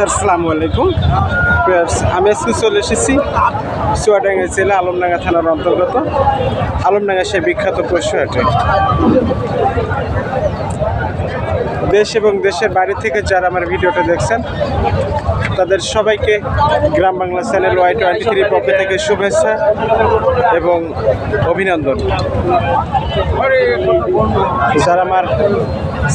আসসালামু আলাইকুম। আমি আজকে চলে এসেছি চুয়াডাঙ্গা জেলা আলমডাঙ্গা থানার অন্তর্গত, আলমডাঙ্গা সে বিখ্যাত পশু হাটে দেশ এবং দেশের বাড়ি থেকে যারা আমার ভিডিওটা দেখছেন, তাদের সবাইকে Gram Bangla channel Y twenty three পক্ষ থেকে শুভেচ্ছা এবং অভিনন্দন। যারা আমার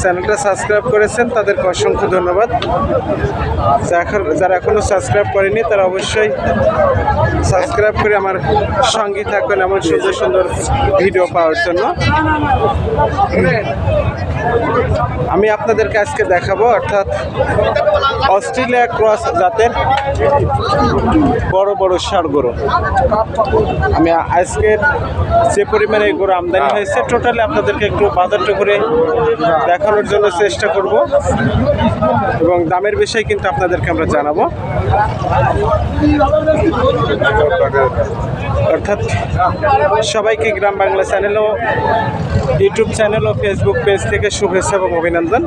চ্যানেলটা সাবস্ক্রাইব করেছেন, তাদেরকে অসংখ্য ধন্যবাদ। যারা এখনও সাবস্ক্রাইব করেনি তারা অবশ্যই সাবস্ক্রাইব করে আমার সঙ্গী থাকবেন এমন সুন্দর সুন্দর ভিডিও পাওয়ার জন্য। আমি আপনাদেরকে আজকে দেখাবো, অর্থাৎ অস্ট্রেলিয়া ক্রস জাতের বড় বড় ষাড় গরু। আমি আজকের যে পরিমাণে গরু আমদানি হয়েছে, টোটালি আপনাদেরকে একটু বাজারটা করে দেখানোর জন্য চেষ্টা করব এবং দামের বিষয়ে কিন্তু আপনাদেরকে আমরা জানাব। অর্থাৎ সবাইকে গ্রাম বাংলা চ্যানেল ও ইউটিউব চ্যানেল ও ফেসবুক পেজ থেকে শুভেচ্ছা এবং অভিনন্দন।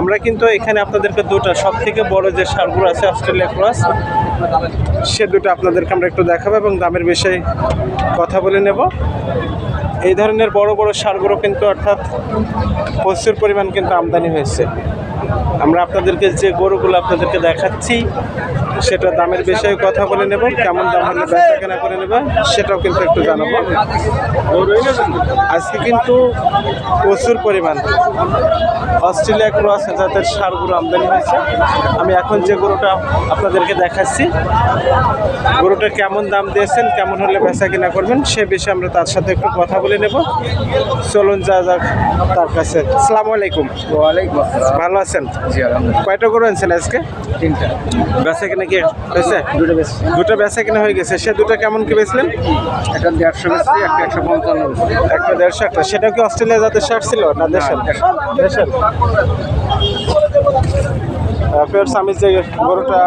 আমরা কিন্তু এখানে আপনাদেরকে দুটো সব থেকে বড় যে সারগুলো আছে অস্ট্রেলিয়া ক্রস, সে দুটো আপনাদেরকে আমরা একটু দেখাবো এবং দামের বিষয়ে কথা বলে নেব। এই ধরনের বড় বড় সারগুলো কিন্তু অর্থাৎ প্রচুর পরিমাণ কিন্তু আমদানি হয়েছে। আমরা আপনাদেরকে যে গরুগুলো আপনাদেরকে দেখাচ্ছি সেটা দামের বিষয়ে কথা বলে নেব কেমন দাম হলে বেচা কেনা করে নেব সেটাও কিন্তু একটু জানাব। আজকে কিন্তু প্রচুর পরিমাণ অস্ট্রেলিয়া ক্রস জাতের সারগুলো আমদানি হয়েছে। আমি এখন যে গরুটা আপনাদেরকে দেখাচ্ছি গরুটা কেমন দাম দিয়েছেন কেমন হলে বেচা কিনা করবেন সে বিষয়ে আমরা তার সাথে একটু কথা বলে নেব। চলুন যা যাক তার কাছে। আসসালামু আলাইকুম। ভালো আছেন? জি আলহামদুলিল্লাহ। কয়টা গরু আনছেন আজকে? তিনটা। বেচা কিনা কি? হয়েছে? দুটো বেশ দুটো বেচা কিনা হয়ে গেছে। সে দুটো কেমন কি বেচলেন? একটা দেড়শো বেশি একটা একশো পঞ্চান্ন একটা দেড়শো একটা। সেটা কি অস্ট্রেলিয়া যাতে শার্ট ছিল না দেশের দেশের ফেরস আমি যে গরুটা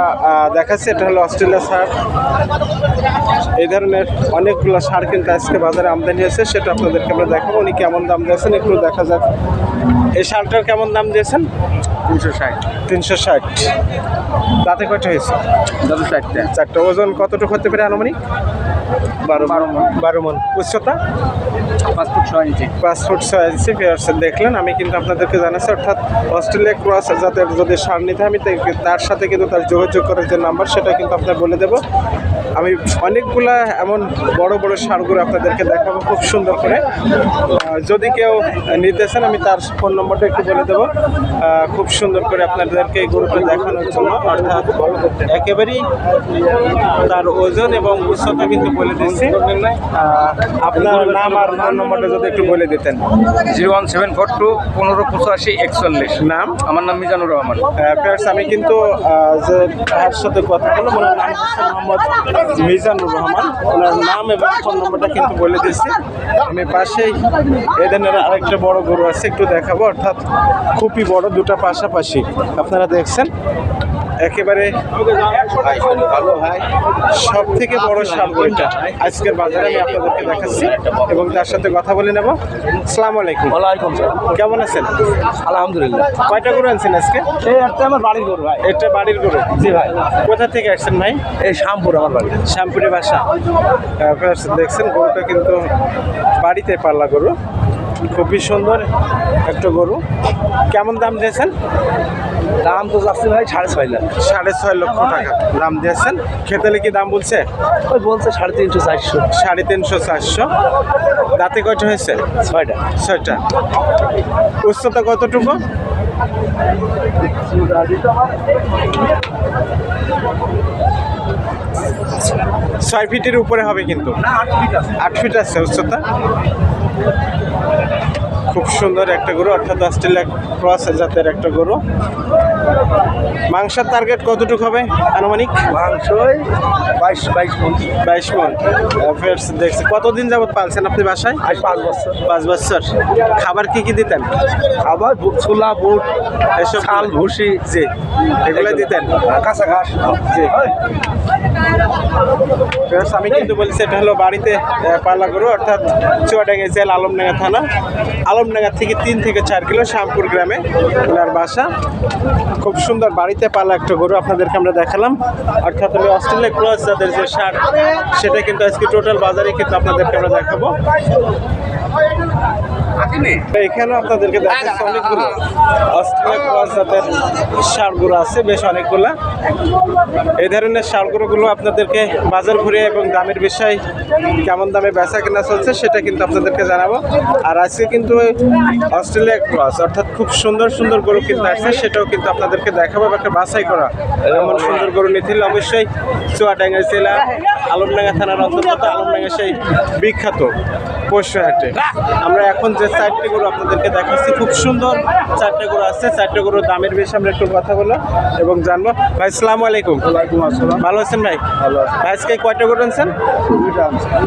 দেখাচ্ছি এটা হলো অস্ট্রেলিয়া সার। এই ধরনের অনেকগুলো সার কিন্তু আজকে বাজারে আমদানি হয়েছে সেটা আপনাদেরকে আমরা দেখাবো। উনি কেমন দাম দিয়েছেন একটু দেখা যাক। এই সারটার কেমন দাম দিয়েছেন? তিনশো ষাট। তিনশো ষাট। তাতে কয়টা হয়েছে? চারটা। ওজন কতটুকু হতে পারে আনুমানিক? বারো বারো মন। উচ্চতা পাঁচ ফুট ছয় ইঞ্চি। পাঁচ ফুট ছয় ইঞ্চি পেয়ারসে দেখলেন আমি কিন্তু আপনাদেরকে জানাচ্ছি অর্থাৎ অস্ট্রেলিয়া ক্রস যাদের যদি সার নিতে আমি তার সাথে কিন্তু তার যোগাযোগ করার যে নাম্বার সেটা কিন্তু আপনার বলে দেব। আমি অনেকগুলা এমন বড় বড় সারগুলো আপনাদেরকে দেখাবো খুব সুন্দর করে। যদি কেউ নিতে চান আমি তার ফোন নম্বরটা একটু বলে দেবো। খুব সুন্দর করে আপনাদেরকে এই গরুটা দেখানোর জন্য অর্থাৎ একেবারেই তার ওজন এবং উচ্চতা কিন্তু বলে দিচ্ছি। আপনার নাম আর ফোন নম্বরটা যদি একটু বলে দিতেন। Zero one seven four two পনেরো পঁচাশি একচল্লিশ। নাম? আমার নাম মিজানুর রহমান। আমি কিন্তু যে তার সাথে কথা বললাম ওনার নাম হচ্ছে মোহাম্মদ মিজানুর রহমান। ওনার নাম এবং ফোন নম্বরটা কিন্তু বলে দিচ্ছি। আমি পাশেই এদের আরেকটা বড় গরু আছে একটু দেখাবো। অর্থাৎ খুবই বড় দুটো পাশাপাশি। আপনারা দেখছেন? একেবারে ভালো ভাই। সব থেকে বড় সার গরুটা আজকের বাজারে আমি আপনাদেরকে দেখাচ্ছি এবং তার সাথে কথা বলে নেব। আসসালামু আলাইকুম। ওয়ালাইকুম কেমন আছেন? আলহামদুলিল্লাহ। কয়টা গরু আনছেন আজকে? এই একটা আমার বাড়ির গরু ভাই। এটা বাড়ির গরু। জি ভাই। কোথা থেকে আসছেন ভাই? এই শ্যামপুর আমার বাড়ি। শ্যামপুরি বাসা। আপনারা দেখছেন গরুটা কিন্তু বাড়িতে পাল্লা গরু। খুবই সুন্দর একটা গরু। কেমন দাম দিয়েছেন? দাম তো যাচ্ছে ভাই সাড়ে ছয় লাখ। সাড়ে ছয় লক্ষ টাকা দাম দিয়েছেন। খেতেলে কি দাম বলছে? ওই বলছে সাড়ে তিনশো চারশো। সাড়ে তিনশো চারশো। দাঁতে কয়টা হয়েছে? ছয়টা। ছয়টা। উচ্চতা কতটুকু? ছয় ফিটের উপরে হবে কিন্তু। আট ফিট আছে উচ্চতা? খুব সুন্দর একটা গরু অর্থাৎ অস্ট্রেলিয়া ক্রস জাতের একটা গরু। মাংসের টার্গেট কতটুকু হবে আনুমানিক? মাংসই বাইশ বাইশ মন। বাইশ মন। দেখছি। কতদিন যাবত পালছেন আপনি বাসায়? আজ পাঁচ বছর। পাঁচ বছর। খাবার কি কি দিতেন? খাবার ছোলা বুট এসব চাল ভুসি। জি। এগুলো দিতেন? কাঁচা ঘাস। জি। আমি কিন্তু বলছি, এটা হলো বাড়িতে পাল্লা গরু, অর্থাৎ চুয়াডাঙ্গা জেল, আলমডাঙ্গা থানা। আলমডাঙ্গা থেকে তিন থেকে চার কিলো শ্যামপুর গ্রামে ওনার বাসা। খুব সুন্দর বাড়িতে পালা একটা গরু আপনাদেরকে আমরা দেখালাম। অর্থাৎ আমি অস্ট্রেলিয়া ক্রস যাদের যে সার, সেটা কিন্তু আজকে টোটাল বাজারে কিন্তু আপনাদেরকে আমরা দেখাবো। এখানে আপনাদেরকে দেখাচ্ছি অনেকগুলো অস্ট্রেলিয়া ক্রস জাতের সারগুলো আছে, বেশ অনেকগুলা। এই ধরনের সারগুলোগুলো আপনাদেরকে বাজার ঘুরে এবং দামের বিষয় কেমন দামে বেচা কেনা চলছে সেটা কিন্তু আপনাদেরকে জানাব। আর আজকে কিন্তু অস্ট্রেলিয়া ক্রস, অর্থাৎ খুব সুন্দর সুন্দর গরু কিন্তু আসছে, সেটাও কিন্তু আপনাদেরকে দেখাবো একটা বাছাই করা এমন সুন্দর গরু নিতে হলে অবশ্যই চুয়াডাঙ্গা জেলা, আলমডাঙ্গা থানার অন্তর্গত আলমডাঙ্গা সেই বিখ্যাত পশু হাটে আমরা এখন যে চারটে গরু আপনাদেরকে দেখাচ্ছি। খুব সুন্দর চারটে গরু আছে। চারটে গরুর দামের বিষয়ে আমরা একটু কথা বলো এবং জানব। ভাই সালাম আলাইকুম। ভালো আছেন ভাই? ভাই আজকে কয়টা গরু আনছেন?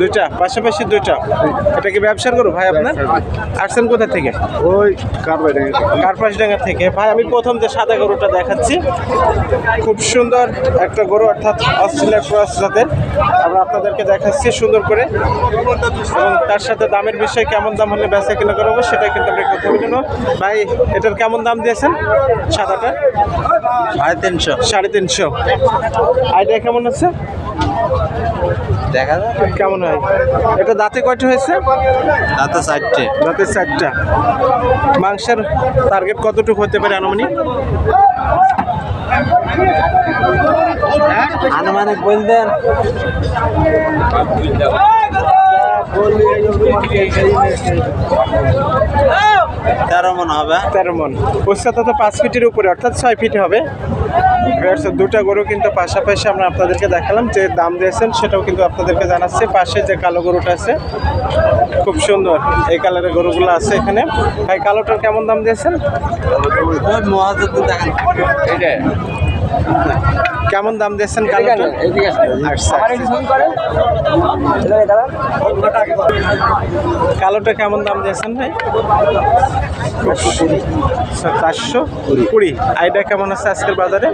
দুইটা পাশাপাশি দুইটা। এটা কি ব্যবসার গরু ভাই আপনার? আসছেন কোথা থেকে? ওই কার্পাসডাঙ্গা থেকে। ভাই আমি প্রথম যে সাদা গরুটা দেখাচ্ছি। খুব সুন্দর একটা গরু অর্থাৎ অস্ট্রেলিয়া ক্রস জাতের। আমরা আপনাদেরকে দেখাচ্ছি সুন্দর করে। এবং তার সাথে দামের বিষয়ে কেমন দাম হলে বেচা কিনা করব সেটা কিন্তু আমরা কথা বলে নেব। ভাই এটার কেমন দাম দিয়েছেন সাদাটা? সাড়ে তিনশো। সাড়ে তিনশো। আইডিয়া কেমন আছে? দেখা যাক। কেমন হয়? এটা দাঁতে কয়টা হয়েছে? তাতে চারটে। দাঁতের চারটা। মাংসের টার্গেট কতটুকু হতে পারে আনুমানিক? আনুমানিক বলতেন তেরো মন হবে। তেরো মন। উচ্চতা তো পাঁচ ফিটের উপরে অর্থাৎ ছয় ফিট হবে। দুটা গরু কিন্তু পাশাপাশি আমরা আপনাদেরকে দেখালাম যে দাম দিয়েছেন সেটাও কিন্তু আপনাদেরকে জানাচ্ছি। পাশে যে কালো গরুটা আছে খুব সুন্দর। এই কালারের গরুগুলো আছে এখানে। ভাই কালোটার কেমন দাম দিয়েছেন? দেখেন এইটা কেমন দাম দিচ্ছেন কালোটা? কালোটা কেমন দাম দিয়েছেন ভাই? চারশো কুড়ি। আইডিয়া কেমন আছে আজকের বাজারে?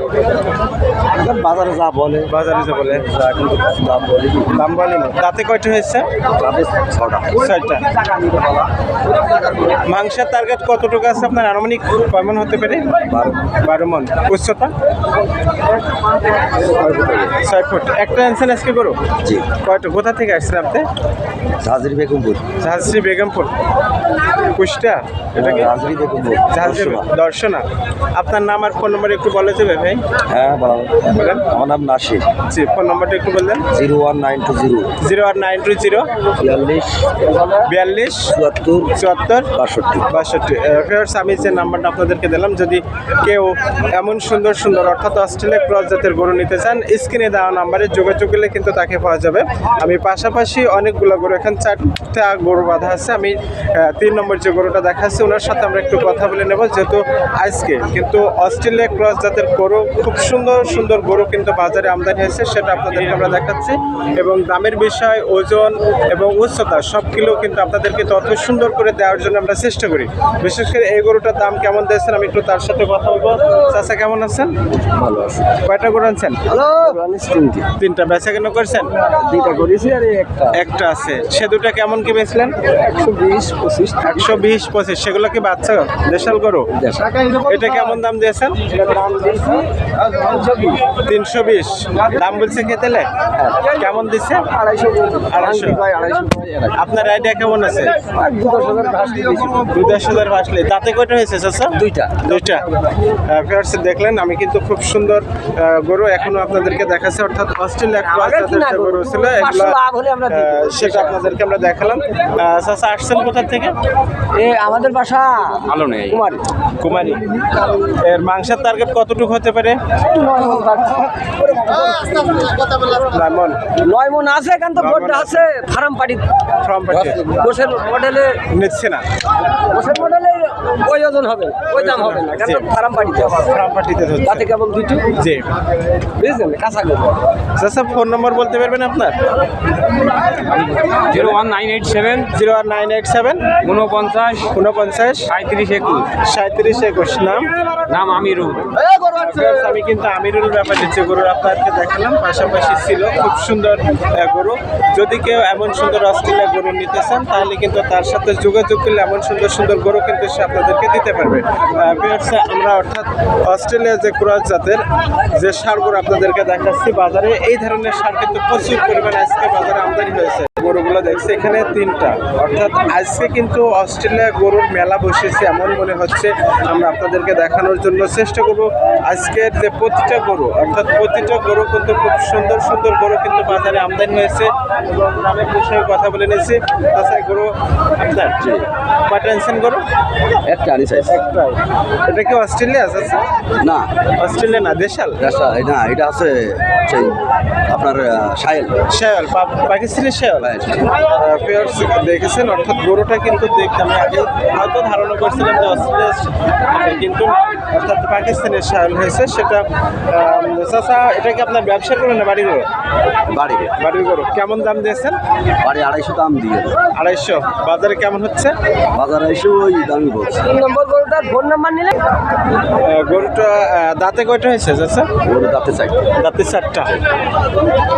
বাজারে যা বলে। বাজারে যে বলে। দাম বলি। দাম তাতে কয়টা হয়েছে? ছটা ছয়টা। মাংসের টার্গেট কতটুকু আছে আপনার? আনুমানিক কয় মন হতে পারে? বারো। বারো মন। উচ্চতা? ছয় ফুট। একটা আনছেন আজকে করো? জি। কয়টা? কোথা থেকে আসছেন আপনি? ঝাঁঝরি বেগমপুর। বেগমপুর। কুষ্টা এটা কি? ঝাঁঝরি বেগমপুর দর্শনা। আপনার নাম আর ফোন নম্বর একটু বলে দেবে ভাই। হ্যাঁ বলো বলেন। আমার নাম নাসির। জি ফোন নম্বরটা একটু বললেন। Zero one nine two zero. Zero আট নাইন টু জিরো। বিয়াল্লিশ বিয়াল্লিশ চুয়াত্তর চুয়াত্তর বাষট্টি। বাষট্টি। আমি যে নাম্বারটা আপনাদেরকে দিলাম যদি কেউ এমন সুন্দর সুন্দর অর্থাৎ অস্ট্রেলিয়া ক্রস জাতের গরু নিতে চান, স্ক্রিনে দেওয়া নাম্বারে যোগাযোগ করলে কিন্তু তাকে পাওয়া যাবে। আমি পাশাপাশি অনেকগুলো গরু, এখানে চারটা গরু বাঁধা আছে। আমি তিন নম্বর যে গরুটা দেখাচ্ছি, ওনার সাথে আমরা একটু কথা বলে নেব। যেহেতু আজকে কিন্তু অস্ট্রেলিয়া ক্রস জাতের গরু, খুব সুন্দর সুন্দর গরু কিন্তু বাজারে আমদানি হয়েছে, সেটা আপনাদেরকে আমরা দেখাচ্ছি। এবং দামের বিষয়, ওজন এবং উচ্চতা সব কিলো কিন্তু আপনাদেরকে তত সুন্দর করে দেওয়ার জন্য আমরা চেষ্টা করি। বিশেষ করে এই গরুটার দাম কেমন দিয়েছেন, আমি একটু তার সাথে কথা বলব। চাচা, কেমন আছেন? ভালো আছে। কয়টা গরু আনছেন? তিনটি। তিনটা বেচা কেন করছেন? দুইটা করেছি আর একটা। একটা আছে। সে দুটা কেমন কি বেচলেন? একশো বিশ পঁচিশ একশো বিশ পঁচিশ। সেগুলো কি বাচ্চা? দেশাল গরু? এটা কেমন দাম দিয়েছেন? দাম তিনশো বিশ। দাম বলছে খেতেলে কেমন দিচ্ছে? আড়াইশো আপনার আইডিয়া কেমন আছে? দু দশ হাজার ঘাস দুই দশ হাজার আসলে তাতে কয়টা হয়েছে চাচা? দুইটা। দুইটা। ফেয়ার্স দেখলেন আমি কিন্তু খুব সুন্দর গরু এখনও আপনাদেরকে দেখাচ্ছে অর্থাৎ অস্ট্রেলিয়া ক্রস জাতের যে গরু ছিল এগুলো দিই। সেটা আপনাদেরকে আমরা দেখালাম। চাচা আসছেন কোথা থেকে? এ আমাদের বাসা ভালো নেই। কুমারী। কুমারী। এর মাংসের টার্গেট কতটুকু হতে পারে? মন নয় মন আছে এখান তো বোর্ডটা আছে ফার্ম পাড়ি ফ্রম পার্টি মডেলে নিচ্ছে না। গোসের মডেলে ওই ওজন হবে ওই দাম হবে না কেন ফার্ম পাড়িতে ফ্রম পার্টিতে তাতে কেবল দুইটি জে। বুঝলেন? কাঁচা স্যার স্যার ফোন নম্বর বলতে পারবেন আপনার? Zero one nine eight seven. Zero one nine eight seven উনপঞ্চাশ। উনপঞ্চাশ সাঁত্রিশ একুশ। সাঁত্রিশ একুশ নাম। নাম আমিরুল। আমি কিন্তু আমিরুল ব্যাপার যে গরু আপনাদেরকে দেখালাম পাশাপাশি ছিল খুব সুন্দর গরু। যদি কেউ এমন সুন্দর অস্ট্রেলিয়া গরু নিতে চান তাহলে কিন্তু তার সাথে যোগাযোগ করলে এমন সুন্দর সুন্দর গরু কিন্তু সে আপনাদেরকে দিতে পারবে। আমরা অর্থাৎ অস্ট্রেলিয়া যে ক্রস জাতের যে সার গরু আপনাদেরকে দেখাচ্ছি বাজারে এই ধরনের সার কিন্তু প্রচুর পরিমাণে আজকে বাজারে আমদানি হয়েছে। গরুগুলো দেখছি এখানে তিনটা। অর্থাৎ আজকে কিন্তু অস্ট্রেলিয়া গরুর মেলা বসেছে এমন মনে হচ্ছে আমরা আপনাদেরকে দেখানোর জন্য চেষ্টা করব। আজকের যে প্রতিটা গরু অর্থাৎ প্রতিটা গরু কিন্তু খুব সুন্দর সুন্দর গরু কিন্তু বাজারে আমদানি হয়েছে এবং দামের বিষয়ে কথা বলে নিয়েছি। তাছাড়া গরু আপনার কয়টা আনছেন গরু? একটা আনি চাইছে একটাই। এটা কি অস্ট্রেলিয়া আছে? না। অস্ট্রেলিয়া না দেশাল? এটা না এটা আছে সেই আপনার সাহেল শেয়াল। পাকিস্তানি শেয়াল? পেয়ার্স দেখেছেন অর্থাৎ গরুটা কিন্তু দেখতে আমি আগে হয়তো ধারণা করছিলাম যে অস্ট্রেলিয়া কিন্তু অর্থাৎ পাকিস্তানের শেয়াল হয়েছে সেটা চাচা এটা কি আপনার ব্যবসা করেন না বাড়ি গরু? বাড়ি বাড়ির গরু। কেমন দাম দিয়েছেন? বাড়ি আড়াইশো দাম দিয়ে আড়াইশো। বাজারে কেমন হচ্ছে? বাজার আড়াইশো ওই দামই বলছে। নম্বর গরুটার ফোন নাম্বার নিলে? গরুটা দাঁতে কয়টা হয়েছে চাচা? ওর দাঁতে চাই দাঁতে চারটা।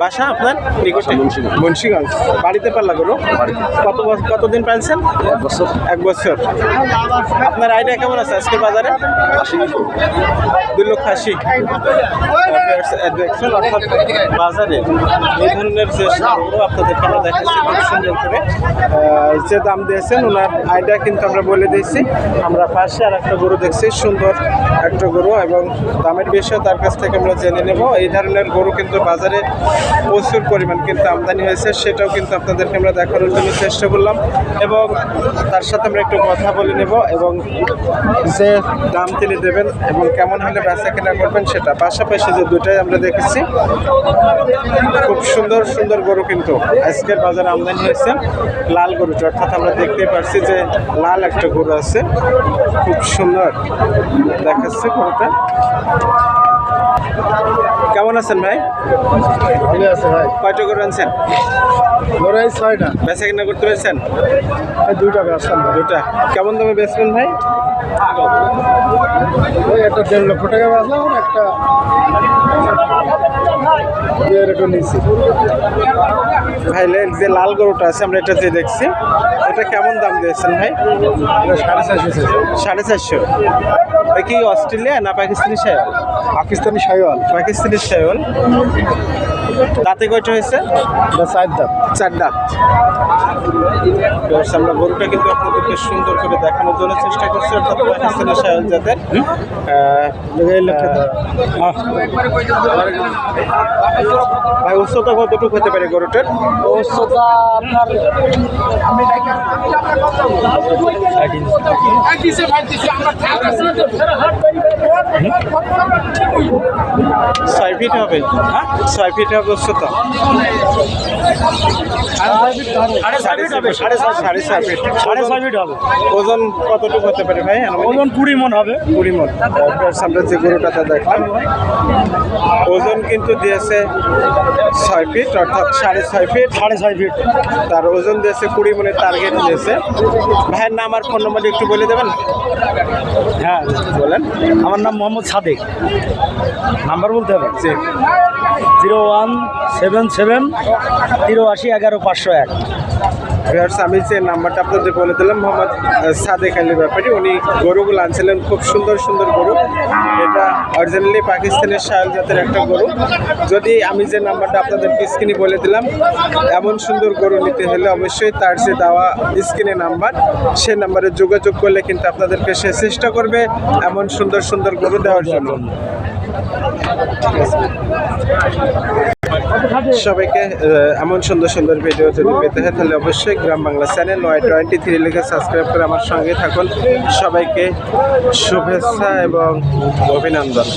বাসা আপনার? নিকটে মুন্সিগঞ্জ। মুন্সিগঞ্জ। বাড়িতে পারলা গরু। কত কতদিন পাইছেন এক বছর। এক বছর। আপনার আইডিয়া কেমন আছে আজকে বাজারে? আশি দুই লক্ষ অর্থাৎ বাজারে এই ধরনের যে সারগুলো আপনাদেরকে আমরা দেখাচ্ছি খুব সুন্দর করে যে দাম দিয়েছেন, ওনার আইডিয়া কিন্তু আমরা বলে দিয়েছি। আমরা পাশে আর একটা গরু দেখছি, সুন্দর একটা গরু এবং দামের বিষয়ে তার কাছ থেকে আমরা জেনে নেব। এই ধরনের গরু কিন্তু বাজারে প্রচুর পরিমাণ কিন্তু আমদানি হয়েছে, সেটাও কিন্তু আপনাদেরকে আমরা দেখানোর জন্য চেষ্টা করলাম। এবং তার সাথে আমরা একটু কথা বলে নেব এবং যে দাম তিনি দেবেন এবং কেমন হলে বেচা কেনা করবেন সেটা। পাশাপাশি যে দুটাই আমরা দেখেছি, খুব সুন্দর সুন্দর গরু কিন্তু আজকের বাজারে আমদানি হয়েছে, লাল গরুটা অর্থাৎ আমরা দেখতে পারছি যে লাল একটা গরু আছে, খুব সুন্দর দেখাচ্ছে গরুটা। কেমন আছেন ভাই? ঠিক আছে ভাই। কয়টা গরু আনছেন? লড়াই ছয়টা। বেচা কেনা করতে পেরেছেন? দুইটা ব্যবসান দুটা কেমন দামে বেচবেন ভাই? ওই একটা দেড় লক্ষ টাকা বেচলাম একটা নিচ্ছি ভাই যে লাল গরুটা আছে আমরা এটা যে দেখছি এটা কেমন দাম দিয়েছেন ভাই? সাড়ে চারশো। সাড়ে চারশো। এটা কি অস্ট্রেলিয়া না পাকিস্তানি শায়ল? পাকিস্তানি সাইওয়াল পাকিস্তানি শায়ল। দাঁতে কয়টা হয়েছে? চার দাম চার দাঁত। আমরা গরুটা কিন্তু আপনাদেরকে সুন্দর করে দেখানোর জন্য চেষ্টা করছি অর্থাৎ আহ, আহ, ভাই উচ্চতা কতটুকু হতে পারে গরুটার? উচ্চতা আপনার ছয় ফিট হবে। ছয় ফিট হবে। উচ্চতা সাড়ে ছয় ফিট। সাড়ে ছয় ফিট হবে। ওজন কতটুকু হতে পারে ভাই? ওজন কুড়ি মন হবে। কুড়ি মন। আমরা যে গরুটাতে দেখলাম। ওজন কিন্তু দিয়েছে ছয় ফিট অর্থাৎ সাড়ে ছয় ফিট। সাড়ে ছয় ফিট। তার ওজন দিয়েছে কুড়ি মনের টার্গেট দিয়েছে। ভাইয়ের নাম আর ফোন নম্বর একটু বলে দেবেন? হ্যাঁ। বলেন। আমার নাম মোহাম্মদ সাদেক। নাম্বার বলতে হবে। Zero one seven seven zero আশি এগারো পাঁচশো এক। আমি যে নাম্বারটা আপনাদের বলে দিলাম, মোহাম্মদ সাদেক আলী ব্যাপারী, উনি গরুগুলো আনছিলেন, খুব সুন্দর সুন্দর গরু। এটা অরিজিনালি পাকিস্তানের শায়াল জাতের একটা গরু। যদি আমি যে নাম্বারটা আপনাদেরকে স্ক্রিনে বলে দিলাম, এমন সুন্দর গরু নিতে হলে অবশ্যই তার যে দেওয়া স্ক্রিনে নাম্বার, সে নাম্বারে যোগাযোগ করলে কিন্তু আপনাদেরকে সে চেষ্টা করবে এমন সুন্দর সুন্দর গরু দেওয়ার জন্য। সবাইকে এমন সুন্দর সুন্দর ভিডিও যদি পেতে হয়, তাহলে অবশ্যই Gram Bangla channel Y twenty three লিখে সাবস্ক্রাইব করে আমার সঙ্গে থাকুন। সবাইকে শুভেচ্ছা এবং অভিনন্দন।